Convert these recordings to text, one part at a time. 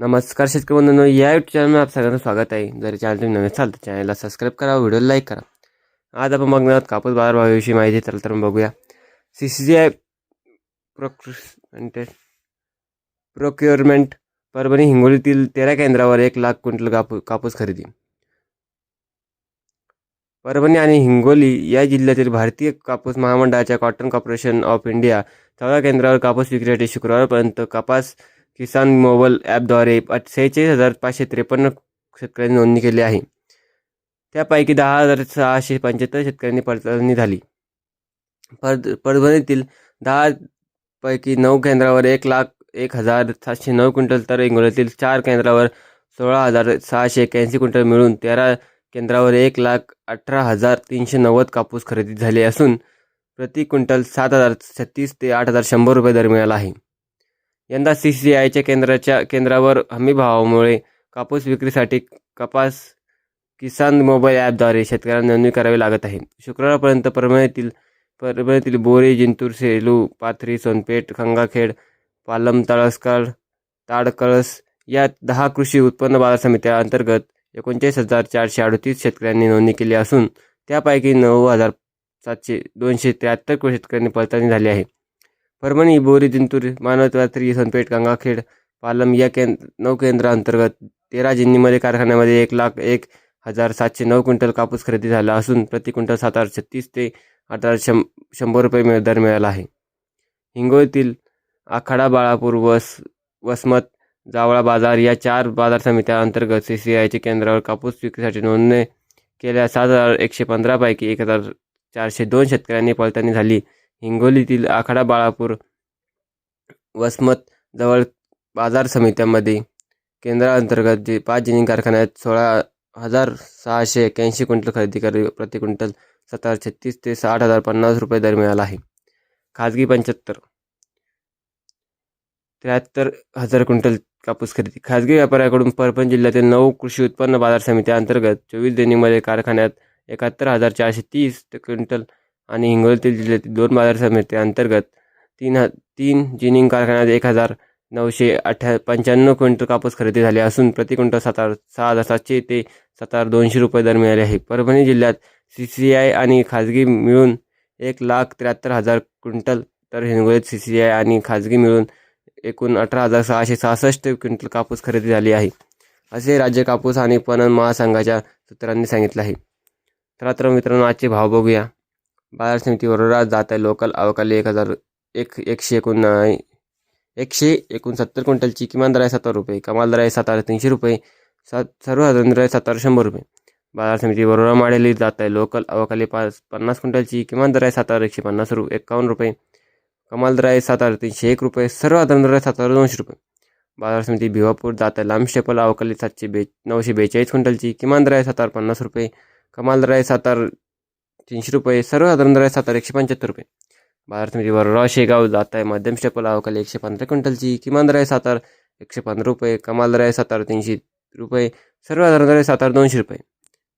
नमस्कार शेतकरी बंधूंनो या युट्यूब चॅनलमध्ये आप सगळ्यांचं स्वागत आहे. जर चॅनल तुम्ही नवीन असाल तर चॅनलला सबस्क्राईब करा व्हिडिओला लाईक करा. आज आपण बघणार आहोत कापूस बाजारभावाविषयी माहिती चला तर मग बघूया. C C G I procurement procurement Parbhani हिंगोलीतील तेरा केंद्रावर एक लाख क्विंटल कापू कापूस खरेदी. परभणी आणि हिंगोली या जिल्ह्यातील भारतीय कापूस महामंडळाच्या कॉटन कॉर्पोरेशन ऑफ इंडिया चौदा केंद्रावर कापूस विक्रीसाठी शुक्रवारपर्यंत कपास किसान मोबाईल ॲपद्वारे सेहेचाळीस हजार पाचशे त्रेपन्न शेतकऱ्यांनी नोंदणी केली आहे. त्यापैकी दहा हजार सहाशे पंच्याहत्तर शेतकऱ्यांनी पडताळणी झाली. पर परभणीतील दहा पैकी नऊ केंद्रावर एक लाख एक हजार सातशे नऊ क्विंटल तर हिंगोलीतील चार केंद्रावर सोळा हजार सहाशे एक्याऐंशी क्विंटल मिळून तेरा केंद्रावर एक लाख अठरा हजार तीनशे नव्वद कापूस खरेदी झाले असून प्रति क्विंटल सात हजार छत्तीस ते आठ हजार शंभर रुपये दर मिळाला आहे. यंदा सी सी आयच्या केंद्राच्या केंद्रावर हमी भावामुळे कापूस विक्रीसाठी कपास किसान मोबाईल ॲपद्वारे शेतकऱ्यांना नोंदणी करावी लागत आहे. शुक्रवारपर्यंत परभणीतील परभणीतील बोरी जिंतूर सेलू पाथरी सोनपेठ खंगाखेड पालम तळसकर ताडकळस या दहा कृषी उत्पन्न बाजार समित्या अंतर्गत एकोणचाळीस हजार चारशे अडतीस शेतकऱ्यांनी नोंदणी केली असून त्यापैकी नऊ हजार सातशे दोनशे त्र्याहत्तर शेतकऱ्यांनी पडताळणी झाली आहे. परभणी बोरी जिंतूर मानवतात्री सोनपेठ गंगाखेड पालम या केंद्र नऊ केंद्रांतर्गत तेरा जिन्नीमध्ये कारखान्यामध्ये एक लाख एक हजार सातशे नऊ क्विंटल कापूस खरेदी झाला असून प्रति क्विंटल सात हजार छत्तीस ते आठ हजार शं शंभर रुपये मिळ दर मिळाला आहे. हिंगोलीतील आखाडा बाळापूर वस वसमत जावळा बाजार या चार बाजार समित्या अंतर्गत सी सी आयच्या केंद्रावर कापूस विक्रीसाठी नोंदणी केल्या सात हजार एकशे पंधरापैकी एक हजार चारशे दोन शेतकऱ्यांनी पडताळणी झाली. हिंगोलीतील आखाडा बाळापूर वसमत जवळ बाजार समित्यामध्ये केंद्राअंतर्गत जे पाच जिनिंग कारखान्यात सोळा हजार सहाशे एक्याऐंशी क्विंटल खरेदी कर प्रति क्विंटल सतरा छत्तीस ते साठ हजार पन्नास रुपये दर मिळाला आहे. खाजगी पंच्याहत्तर त्र्याहत्तर हजार क्विंटल कापूस खरेदी. खाजगी व्यापाऱ्याकडून परभणी जिल्ह्यातील नऊ कृषी उत्पन्न बाजार समित्या अंतर्गत चोवीस देणीमध्ये कारखान्यात एकाहत्तर हजार चारशे तीस क्विंटल आणि हिंगोलीतील जिल्ह्यातील दोन बाजार समिती अंतर्गत तीन ह तीन जिनिंग कारखान्यात एक हजार नऊशे अठ्ठ्या पंच्याण्णव क्विंटल कापूस खरेदी झाले असून प्रति क्विंटल सात सहा हजार सातशे ते सात हजार दोनशे रुपये दर मिळाले आहे. परभणी जिल्ह्यात सी सी आय आणि खाजगी मिळून एक लाख त्र्याहत्तर हजार क्विंटल तर हिंगोलीत सी सी आय आणि खाजगी मिळून एकूण अठरा हजार सहाशे सहासष्ट क्विंटल कापूस खरेदी झाली आहे. असे राज्य कापूस आणि पणन महासंघाच्या सूत्रांनी सांगितलं आहे. तर मित्रांनो आजचे भाव बघूया. बाजार समितीवर जात आहे. लोकल अवकाली एक हजार एक एकशे एकोण एकशे एकोणसत्तर क्विंटलची किमान दर आहे सत्तर रुपये कमाल दर आहे सात हजार तीनशे रुपये सात सर्व दर आहे सात हजार शंभर रुपये. बाजार समिती वरोरा माडेली जात आहे. लोकल अवकाली पाच पन्नास क्विंटलची किमान दर आहे सात हजार एकशे पन्नास रु एकावन्न रुपये कमाल दर आहे सात हजार तीनशे एक रुपये सर्व दर आहे सात हजार दोनशे रुपये. बाजार समिती भिवापूर जात आहे. लांब स्टेपल अवकाली सातशे बे नऊशे बेचाळीस क्विंटलची किमान दर आहे सात हजार पन्नास रुपये कमाल दर आहे सात हजार तीनशे रुपये सर्व साधारण दर आहे सात एकशे पंच्याहत्तर रुपये. बाजार समितीवर रॉ शेगाव जात आहे मध्यम स्टेपल अवकाली एकशे पंधरा क्विंटलची किमान दर आहे सातार एकशे पंधरा रुपये कमाल दर आहे सातार तीनशे रुपये सर्वसाधारण दर आहे सातार दोनशे रुपये.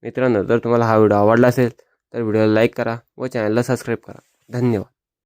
मित्रांनो जर तुम्हाला हा व्हिडिओ आवडला असेल तर व्हिडिओला लाईक करा व चॅनलला सबस्क्राईब करा. धन्यवाद.